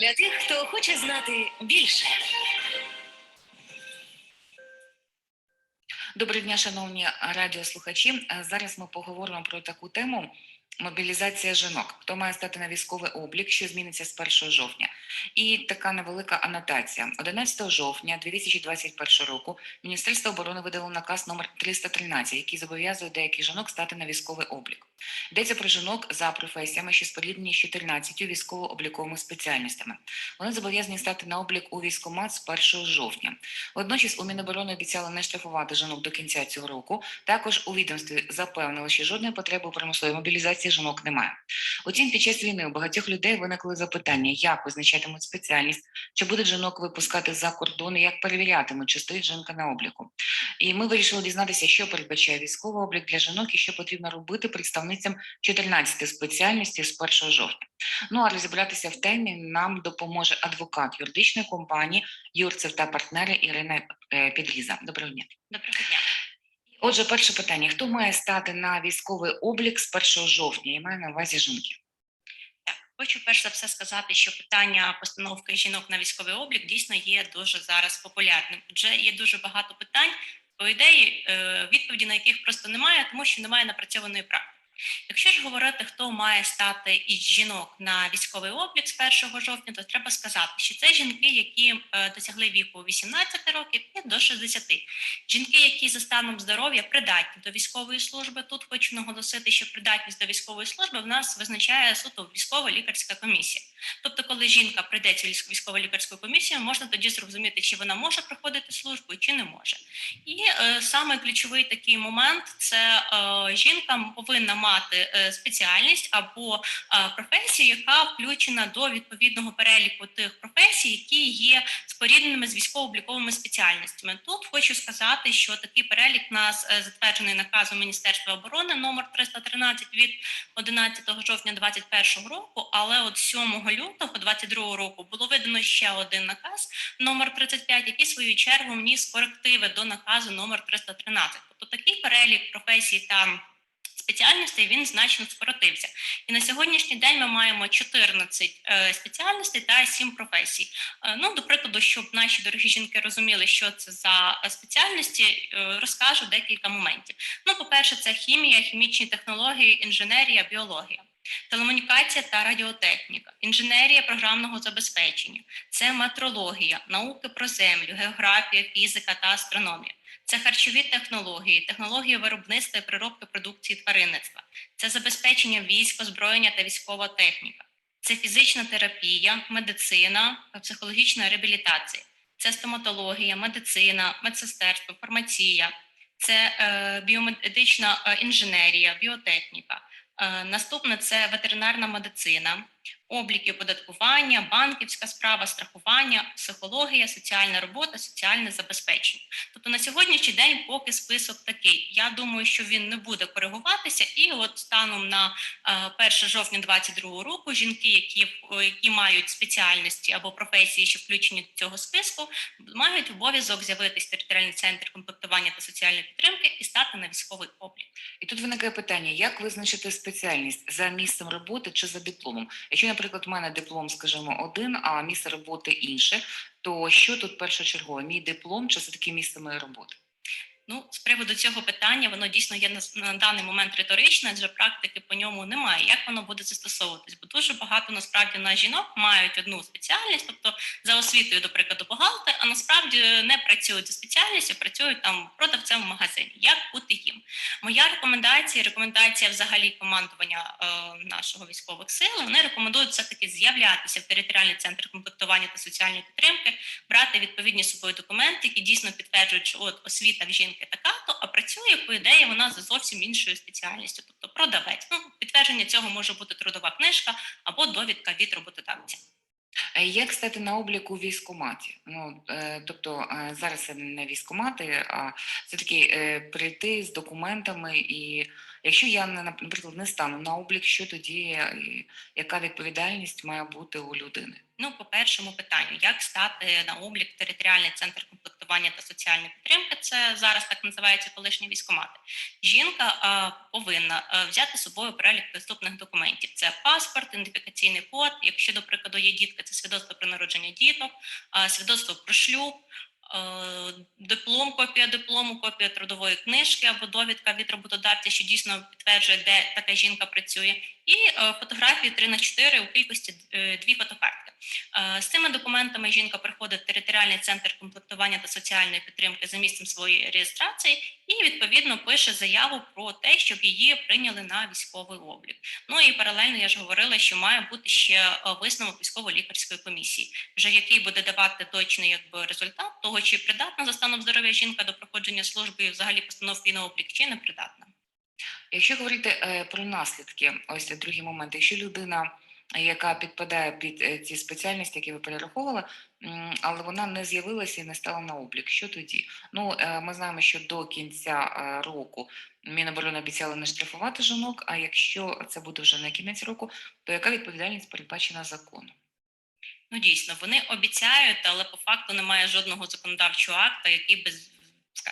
для тих, хто хоче знати більше. Доброго дня, шановні радіослухачі. Е, Зараз ми поговоримо про таку тему. Мобілізація жінок, хто має стати на військовий облік, що зміниться з 1 жовтня, і така невелика анотація. 11 жовтня 2021 року Міністерство оборони видало наказ номер 313, який зобов'язує деяких жінок стати на військовий облік. Йдеться про жінок за професіями, що сподібні з 14 військово-обліковими спеціальностями. Вони зобов'язані стати на облік у військомат з 1 жовтня. Водночас у Міноборони обіцяли не штрафувати жінок до кінця цього року. Також у відомстві запевнили, що жодної потреби у примусовій мобілізації жінок немає. Утім, під час війни у багатьох людей виникли запитання, як визначатимуть спеціальність, чи будуть жінок випускати за кордони, як перевірятимуть, чи стоїть жінка на обліку. І ми вирішили дізнатися, що передбачає військовий облік для жінок і що потрібно робити представницям 14 спеціальностей з 1 жовтня. Ну а розібратися в темі нам допоможе адвокат юридичної компанії Юрцев та партнери Ірина е, Підліза. Доброго дня. Доброго дня. Отже, перше питання: хто має стати на військовий облік з 1 жовтня? Я маю на увазі жінки. Хочу перш за все сказати, що питання постановки жінок на військовий облік дійсно є дуже зараз популярним. Вже є дуже багато питань, по ідеї, е, відповіді на яких просто немає, тому що немає напрацьованої практики. Якщо ж говорити, хто має стати із жінок на військовий облік з 1 жовтня, то треба сказати, що це жінки, які е, досягли віку 18 років і до 60. Жінки, які за станом здоров'я придатні до військової служби. Тут хочу наголосити, що придатність до військової служби в нас визначає суто військова лікарська комісія. Тобто, коли жінка прийде цю військово лікарську комісію, можна тоді зрозуміти, чи вона може проходити службу, чи не може. І е, саме ключовий такий момент це е, жінка повинна мати е, спеціальність або е, професію, яка включена до відповідного переліку тих професій, які є спорідненими з військово-обліковими спеціальностями. Тут хочу сказати, що такий перелік нас е, затверджений наказом Міністерства оборони номер 313 від 11 жовтня 2021 року. Але от 7 лютого 2022 року було видано ще один наказ номер 35, який свою чергу вніс корективи до наказу номер 313. Тобто такий перелік професій та спеціальностей він значно скоротився. І на сьогоднішній день ми маємо 14 е, спеціальностей та 7 професій. Е, ну, до прикладу, щоб наші дорогі жінки розуміли, що це за спеціальності, е, розкажу декілька моментів. Ну, по-перше, це хімія, хімічні технології, інженерія, біологія. Телекомунікація та радіотехніка, інженерія програмного забезпечення, це метрологія, науки про землю, географія, фізика та астрономія, це харчові технології, технології виробництва і переробки продукції тваринництва, це забезпечення військ, озброєння та військова техніка, це фізична терапія, медицина, психологічна реабілітація, це стоматологія, медицина, медсестерство, фармація, це е, біомедична е, інженерія, біотехніка. Е, Наступне це ветеринарна медицина, обліки оподаткування, банківська справа, страхування, психологія, соціальна робота, соціальне забезпечення. Тобто на сьогоднішній день поки список такий. Я думаю, що він не буде коригуватися, і от станом на е, 1 жовтня 2022 року жінки, які, які мають спеціальності або професії, що включені до цього списку, мають обов'язок з'явитись територіальний центр комплектування та соціальної підтримки і стати на військовий облік. І тут виникає питання: як визначити спеціальність за місцем роботи чи за дипломом? Якщо, наприклад, у мене диплом, скажімо, один, а місце роботи інше, то що тут першочергове? Мій диплом чи все таки місце моєї роботи? Ну, з приводу цього питання, воно дійсно є на, даний момент риторичне, адже практики по ньому немає. Як воно буде застосовуватись? Бо дуже багато насправді на жінок мають одну спеціальність, тобто за освітою, до прикладу, бухгалтер, а насправді не працюють за спеціальністю, працюють там продавцем в магазині. Як бути їм? Моя рекомендація, рекомендація взагалі командування е, нашого військових сил, вони рекомендують все таки з'являтися в територіальний центр комплектування та соціальної підтримки, брати відповідні собою документи, які дійсно підтверджують, що от освіта в жінки така, то а працює по ідеї вона за зовсім іншою спеціальністю, тобто продавець. Ну підтвердження цього може бути трудова книжка або довідка від роботодавця. Е, Як стати на обліку у військкоматі? Ну е, тобто е, зараз не військкомати, а все таки е, прийти з документами. І якщо я наприклад не стану на облік, що тоді е, яка відповідальність має бути у людини? Ну, по першому питанню, як стати на облік територіальний центр комплектування та соціальної підтримки. Це зараз так називається колишні військомати. Жінка е, повинна е, взяти з собою перелік доступних документів: це паспорт, ідентифікаційний код. Якщо, до прикладу, є дітки, це свідоцтво про народження діток, е, свідоцтво про шлюб. Е, Диплом, копія диплому, копія трудової книжки або довідка від роботодавця, що дійсно підтверджує, де така жінка працює, і е, фотографії 3 на 4 у кількості е, дві фотокартки. Е, З цими документами жінка приходить в територіальний центр комплектування та соціальної підтримки за місцем своєї реєстрації і відповідно пише заяву про те, щоб її прийняли на військовий облік. Ну і паралельно я ж говорила, що має бути ще е, висновок військово-лікарської комісії, вже який буде давати точний якби результат того, чи придатна за станом здоров'я жінка до проходження служби і взагалі постановки на облік, чи не придатна. Якщо говорити е, про наслідки, ось другий момент. Якщо людина, яка підпадає під е, ці спеціальності, які ви перераховували, але вона не з'явилася і не стала на облік, що тоді? Ну, е, ми знаємо, що до кінця е, року Міноборони обіцяли не штрафувати жінок. А якщо це буде вже на кінець року, то яка відповідальність передбачена законом? Ну дійсно, вони обіцяють, але по факту немає жодного законодавчого акту, який би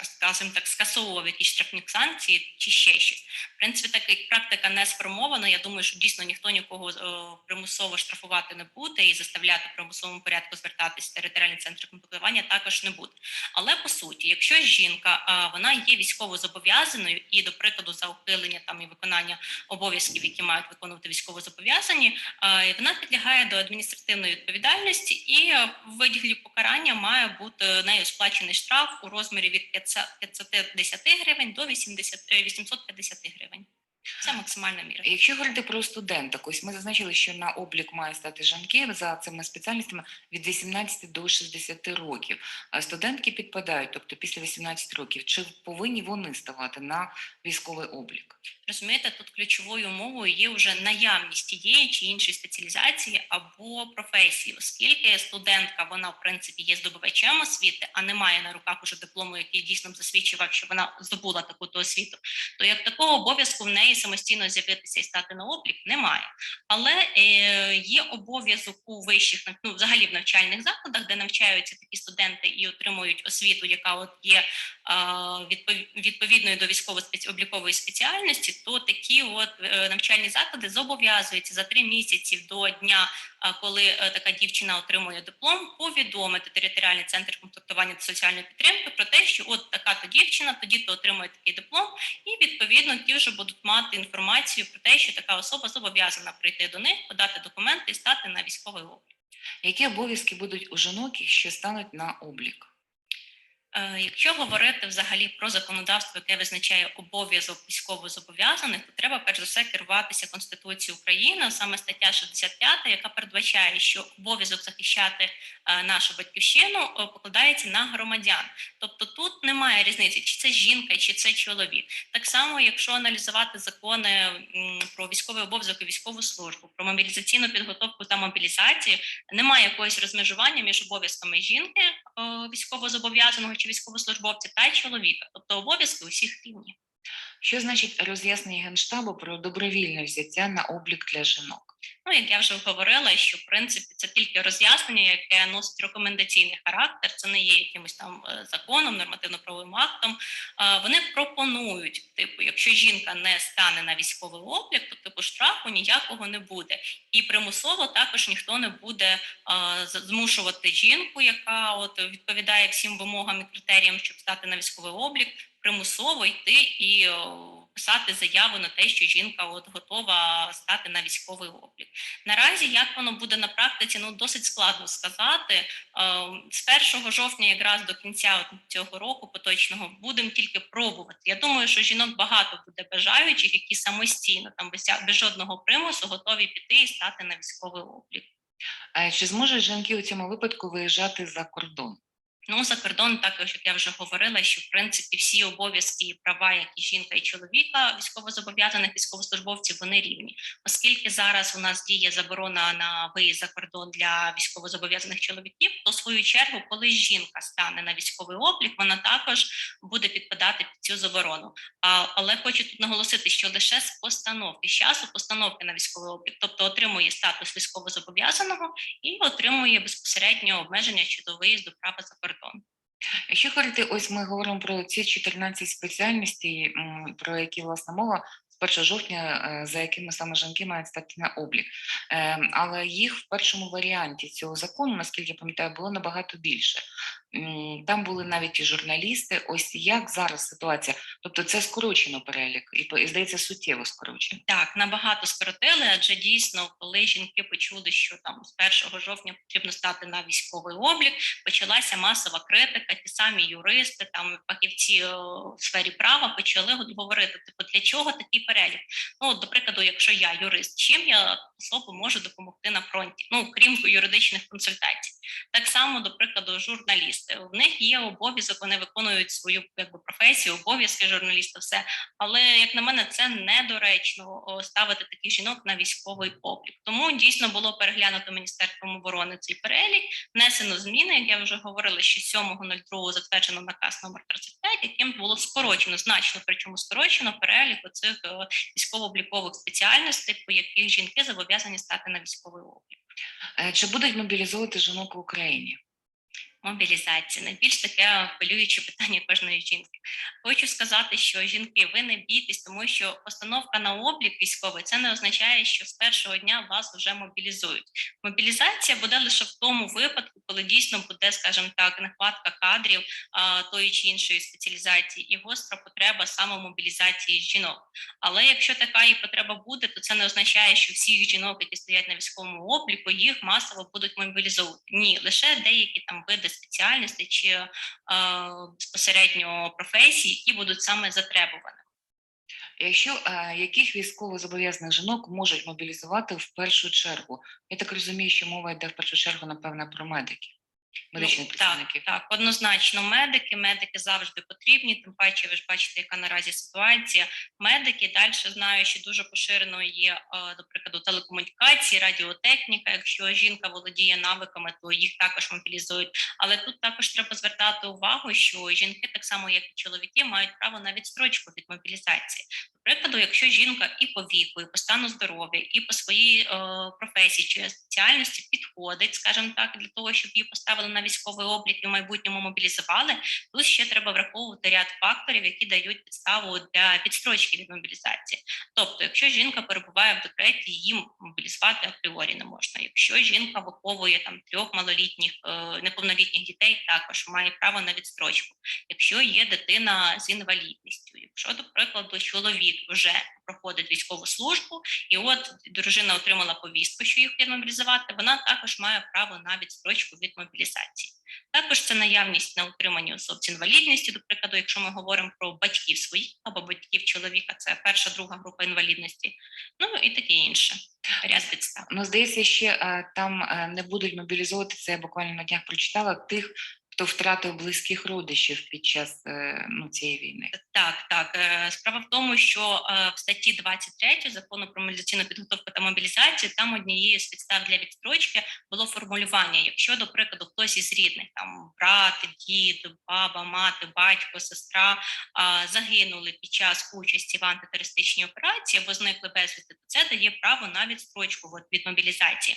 скажімо так скасовував якісь штрафні санкції чи ще щось. В принципі, так практика не сформована. Я думаю, що дійсно ніхто нікого о, примусово штрафувати не буде і заставляти в примусовому порядку звертатись в територіальний центр комплектування також не буде. Але по суті, якщо жінка а, вона є військово зобов'язаною і, до прикладу, за ухилення там і виконання обов'язків, які мають виконувати військово зобов'язані, вона підлягає до адміністративної відповідальності, і е, в вигляді покарання має бути нею сплачений штраф у розмірі від 500 510 гривень до 80, е, 850 гривень. Це максимальна міра. Якщо говорити про студенток, ось ми зазначили, що на облік має стати жінки за цими спеціальностями від 18 до 60 років. А студентки підпадають, тобто після 18 років, чи повинні вони ставати на військовий облік? Розумієте, тут ключовою умовою є вже наявність тієї чи іншої спеціалізації або професії, оскільки студентка вона в принципі є здобувачем освіти, а не має на руках уже диплому, який дійсно засвідчував, що вона здобула таку то освіту. То як такого обов'язку в неї самостійно з'явитися і стати на облік немає. Але е, є обов'язок у вищих ну, взагалі в навчальних закладах, де навчаються такі студенти і отримують освіту, яка от є е, відповідною до військово-облікової спеціальності, то такі от е, навчальні заклади зобов'язуються за три місяці до дня, коли е, така дівчина отримує диплом, повідомити територіальний центр комплектування та соціальної підтримки про те, що от така то дівчина, тоді то отримує такий диплом, і відповідно ті вже будуть мати інформацію про те, що така особа зобов'язана прийти до них, подати документи і стати на військовий облік. Які обов'язки будуть у жінок, що стануть на облік? Е, Якщо говорити взагалі про законодавство, яке визначає обов'язок військовозобов'язаних, то треба перш за все керуватися Конституцією України, саме стаття 65, яка передбачає, що обов'язок захищати е, нашу батьківщину е, покладається на громадян. Тобто тут немає різниці, чи це жінка, чи це чоловік. Так само, якщо аналізувати закони про військовий обов'язок і військову службу, про мобілізаційну підготовку та мобілізацію, немає якогось розмежування між обов'язками жінки військовозобов'язаного чи військовослужбовця та чоловіка, тобто обов'язки усіх рівні. Що значить роз'яснення Генштабу про добровільне взяття на облік для жінок? Ну, як я вже говорила, що в принципі це тільки роз'яснення, яке носить рекомендаційний характер, це не є якимось там е, законом, нормативно-правовим актом. Вони пропонують, типу, якщо жінка не стане на військовий облік, то типу штрафу ніякого не буде. І примусово також ніхто не буде змушувати жінку, яка от відповідає всім вимогам і критеріям, щоб стати на військовий облік, примусово йти і писати заяву на те, що жінка от готова стати на військовий облік. Наразі як воно буде на практиці, ну досить складно сказати. Е, З 1 жовтня, якраз до кінця цього року поточного, будемо тільки пробувати. Я думаю, що жінок багато буде бажаючих, які самостійно там без, без жодного примусу готові піти і стати на військовий облік. А чи зможуть жінки у цьому випадку виїжджати за кордон? Ну, за кордон, також як я вже говорила, що в принципі всі обов'язки і права, як і жінка і чоловіка, військовозобов'язаних військовослужбовців, вони рівні, оскільки зараз у нас діє заборона на виїзд за кордон для військовозобов'язаних чоловіків, то в свою чергу, коли жінка стане на військовий облік, вона також буде підпадати під цю заборону. А, але хочу тут наголосити, що лише з постановки з часу постановки на військовий облік, тобто отримує статус військовозобов'язаного і отримує безпосередньо обмеження щодо виїзду права за кордон. Якщо говорити, ось ми говоримо про ці 14 спеціальностей, про які власне мова з 1 жовтня, е, за якими саме жінки мають стати на облік. Е, Але їх в першому варіанті цього закону, наскільки я пам'ятаю, було набагато більше. Там були навіть і журналісти. Ось як зараз ситуація? Тобто це скорочено перелік, і здається, суттєво скорочено. Так, набагато скоротили, адже дійсно, коли жінки почули, що там з 1 жовтня потрібно стати на військовий облік, почалася масова критика. Ті самі юристи, там фахівці е, в сфері права почали говорити: типу, для чого такий перелік? Ну, до прикладу, якщо я юрист, чим я особу можу допомогти на фронті? Ну крім юридичних консультацій. Так само, до прикладу, журналісти. В них є обов'язок, вони виконують свою якби професію, обов'язки журналіста, все. Але як на мене, це недоречно ставити таких жінок на військовий облік. Тому дійсно було переглянуто міністерством оборони цей перелік, внесено зміни. Як я вже говорила, що 7.02 затверджено наказ номер 35, яким було скорочено значно, причому скорочено перелік оцих е, військово-облікових спеціальностей, по яких жінки зобов'язані стати на військовий облік. Е, Чи будуть мобілізовувати жінок в Україні? Мобілізація найбільш таке хвилююче питання кожної жінки. Хочу сказати, що жінки, ви не бійтесь, тому що постановка на облік військовий це не означає, що з першого дня вас вже мобілізують. Мобілізація буде лише в тому випадку, коли дійсно буде, скажімо так, нехватка кадрів а, тої чи іншої спеціалізації і гостра потреба саме мобілізації жінок. Але якщо така і потреба буде, то це не означає, що всіх жінок, які стоять на військовому обліку, їх масово будуть мобілізовувати. Ні, лише деякі там види спеціальностей чи е, безпосередньо професій, які будуть саме затребувані. Якщо е, яких військовозобов'язаних жінок можуть мобілізувати в першу чергу? Я так розумію, що мова йде в першу чергу, напевне, про медиків, медичних Ну, працівників. Так, так, однозначно, медики, медики завжди потрібні. Тим паче, ви ж бачите, яка наразі ситуація. Медики далі знаю, що дуже поширено є, е, до прикладу, телекомунікації, радіотехніка. Якщо жінка володіє навиками, то їх також мобілізують. Але тут також треба звертати увагу, що жінки, так само як і чоловіки, мають право на відстрочку від мобілізації. Прикладу, якщо жінка і по віку, і по стану здоров'я, і по своїй е, професії чи спеціальності підходить, скажімо так, для того, щоб її поставили на військовий облік і в майбутньому мобілізували, тут ще треба враховувати ряд факторів, які дають підставу для підстрочки від мобілізації. Тобто, якщо жінка перебуває в декреті, її мобілізувати апріорі не можна. Якщо жінка виховує там трьох малолітніх е, неповнолітніх дітей, також має право на відстрочку. Якщо є дитина з інвалідністю, якщо, до прикладу, чоловік вже проходить військову службу, і от дружина отримала повістку, що їх потрібно мобілізувати, вона також має право на відстрочку від мобілізації. Також це наявність на утриманні особ з інвалідністю, до прикладу, якщо ми говоримо про батьків своїх або батьків чоловіка, це перша, друга група інвалідності, ну і таке інше. Ряд підстав. Ну, здається, ще е, там е, не будуть мобілізовувати це. Я буквально на днях прочитала тих, хто втратив близьких родичів під час е, ну, цієї війни. Так, так. Е, Справа в тому, що е, в статті 23 закону про мобілізаційну підготовку та мобілізацію там однією з підстав для відстрочки було формулювання. Якщо, до прикладу, хтось із рідних, там брат, дід, баба, мати, батько, сестра загинули під час участі в антитерористичній операції або зникли безвісти, то це дає право на відстрочку від мобілізації.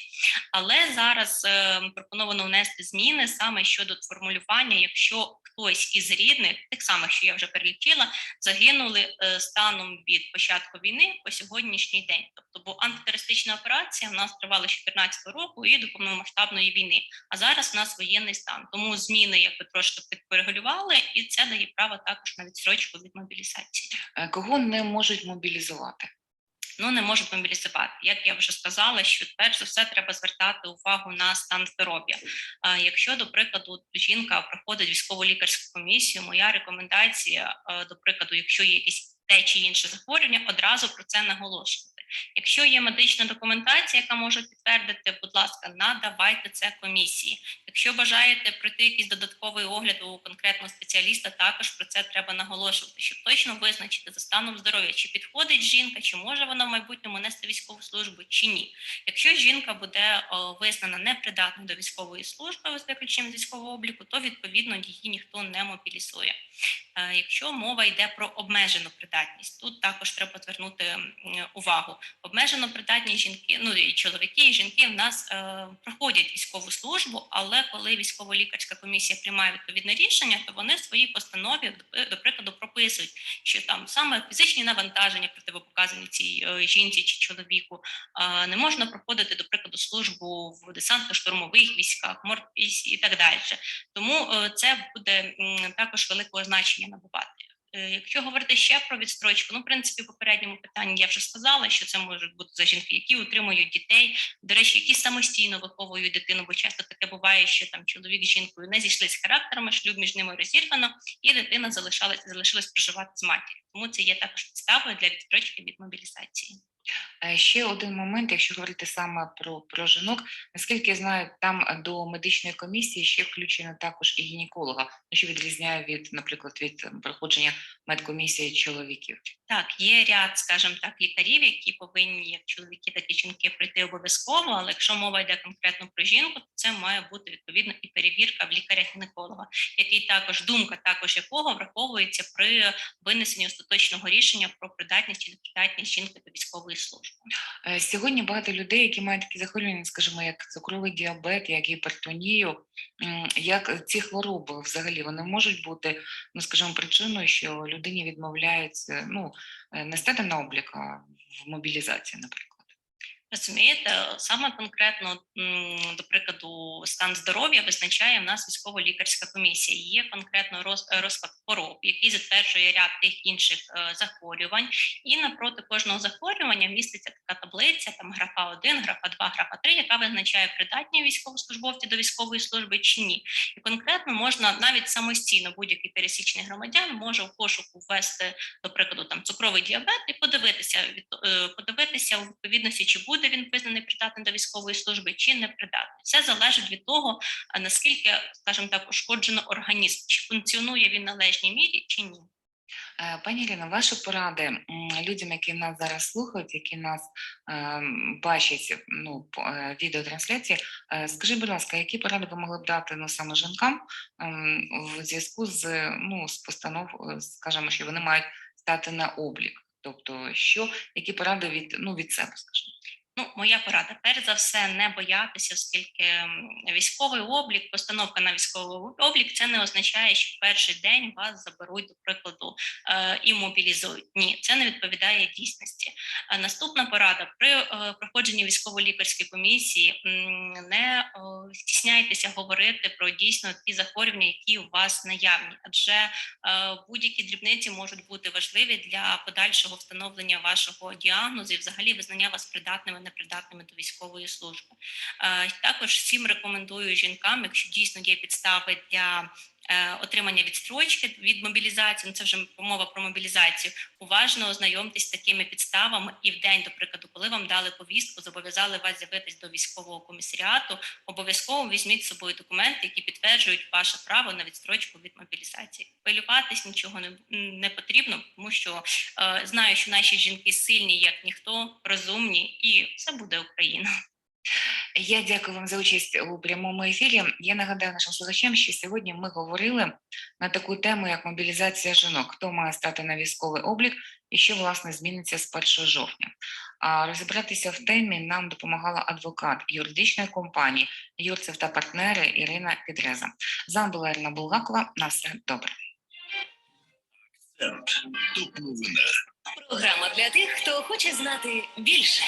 Але зараз е, пропоновано внести зміни саме щодо формулювання, якщо хтось із рідних, тих самих, що я вже перелічила, загинули е, станом від початку війни по сьогоднішній день. Тобто, бо антитерористична операція в нас тривала з 2014 року і до повномасштабної війни. А зараз в нас воєнний стан. Тому зміни якби трошки підкоригулювали, і це дає право також на відстрочку від мобілізації. Е, Кого не можуть мобілізувати? Ну не можуть мобілізувати. Як я вже сказала, що перш за все треба звертати увагу на стан здоров'я. А якщо, до прикладу, жінка проходить військово лікарську комісію, моя рекомендація, е, до прикладу, якщо є якісь те чи інше захворювання, одразу про це наголошувати. Якщо є медична документація, яка може підтвердити, будь ласка, надавайте це комісії. Якщо бажаєте пройти якийсь додатковий огляд у конкретного спеціаліста, також про це треба наголошувати, щоб точно визначити за станом здоров'я, чи підходить жінка, чи може вона в майбутньому нести військову службу, чи ні. Якщо жінка буде визнана непридатною до військової служби з виключенням військового обліку, то відповідно її ніхто не мобілізує. Е, Якщо мова йде про обмежену придатність, тут також треба звернути увагу. Обмежено придатні жінки, ну і чоловіки, і жінки в нас е, проходять військову службу, але коли військово-лікарська комісія приймає відповідне рішення, то вони в своїй постанові, до- до прикладу, прописують, що там саме фізичні навантаження противопоказані цій е, жінці чи чоловіку е, не можна проходити, до прикладу, службу в десантно-штурмових військах, морпіс і так далі. Тому е, це буде м, також великого значення набувати. Е, Якщо говорити ще про відстрочку, ну в принципі, в попередньому питанні я вже сказала, що це можуть бути за жінки, які утримують дітей, до речі, які самостійно виховують дитину, бо часто таке буває, що там чоловік з жінкою не зійшлись характерами, шлюб між ними розірвано, і дитина залишалась залишилась проживати з матір'ю. Тому це є також підставою для відстрочки від мобілізації. Е, Ще один момент, якщо говорити саме про, про жінок, наскільки я знаю, там е, до медичної комісії ще включено також і гінеколога, ну, що відрізняє від, наприклад, від е, проходження медкомісії чоловіків. Так, є ряд, скажімо так, лікарів, які повинні як чоловіки, так і жінки прийти обов'язково. Але якщо мова йде конкретно про жінку, то це має бути відповідно і перевірка в лікаря-гінеколога, який також думка, також якого враховується при винесенні остаточного рішення про придатність чи непридатність жінки до військової служби. Е, Сьогодні багато людей, які мають такі захворювання, скажімо, як цукровий діабет, як гіпертонію, як ці хвороби взагалі вони можуть бути, ну скажімо, причиною, що людині відмовляється ну, е, не стати на облік, а в мобілізації, наприклад. Розумієте, саме конкретно, до прикладу, стан здоров'я визначає в нас військово-лікарська комісія. Є конкретно роз- е, розклад хвороб, який затверджує ряд тих інших е, захворювань, і напроти кожного захворювання міститься така таблиця, там графа 1, графа 2, графа 3, яка визначає придатні військовослужбовці до військової служби чи ні. І конкретно можна навіть самостійно будь-який пересічний громадян може в пошуку ввести, до прикладу, там цукровий діабет і подивитися е, подивитися у відповідності, чи буде він визнаний придатним до військової служби, чи не придатний. Все залежить від того, наскільки, скажімо так, ушкоджено організм, чи функціонує він в належній мірі, чи ні. Е, Пані Ірина, ваші поради людям, які нас зараз слухають, які нас е, бачать ну, по е, відеотрансляції, е, скажіть, будь ласка, які поради ви могли б дати ну, саме жінкам ем, в зв'язку з, ну, з постанов, е, скажімо, що вони мають стати на облік? Тобто, що, які поради від, ну, від себе, скажімо? Ну, моя порада, перш за все, не боятися, оскільки військовий облік, постановка на військовий облік, це не означає, що перший день вас заберуть, до прикладу, е, і мобілізують. Ні, це не відповідає дійсності. Наступна порада при е, проходженні військово-лікарської комісії не стісняйтеся говорити про дійсно ті захворювання, які у вас наявні, адже е, будь-які дрібниці можуть бути важливі для подальшого встановлення вашого діагнозу і взагалі визнання вас придатними, непридатними до військової служби. Е, Також всім рекомендую жінкам, якщо дійсно є підстави для отримання відстрочки від мобілізації, ну це вже мова про мобілізацію. Уважно ознайомтесь з такими підставами, і в день, до прикладу, коли вам дали повістку, зобов'язали вас з'явитись до військового комісаріату. Обов'язково візьміть з собою документи, які підтверджують ваше право на відстрочку від мобілізації. Хвилюватись нічого не, не потрібно, тому що е, знаю, що наші жінки сильні, як ніхто, розумні, і все буде Україна. Я дякую вам за участь у прямому ефірі. Я нагадаю нашим слухачам, що сьогодні ми говорили на таку тему, як мобілізація жінок, хто має стати на військовий облік і що власне зміниться з 1 жовтня. А розібратися в темі нам допомагала адвокат юридичної компанії Юрцев та партнери Ірина Підреза. З вами була Ірина Булгакова. На все добре. Топ новина. Програма для тих, хто хоче знати більше.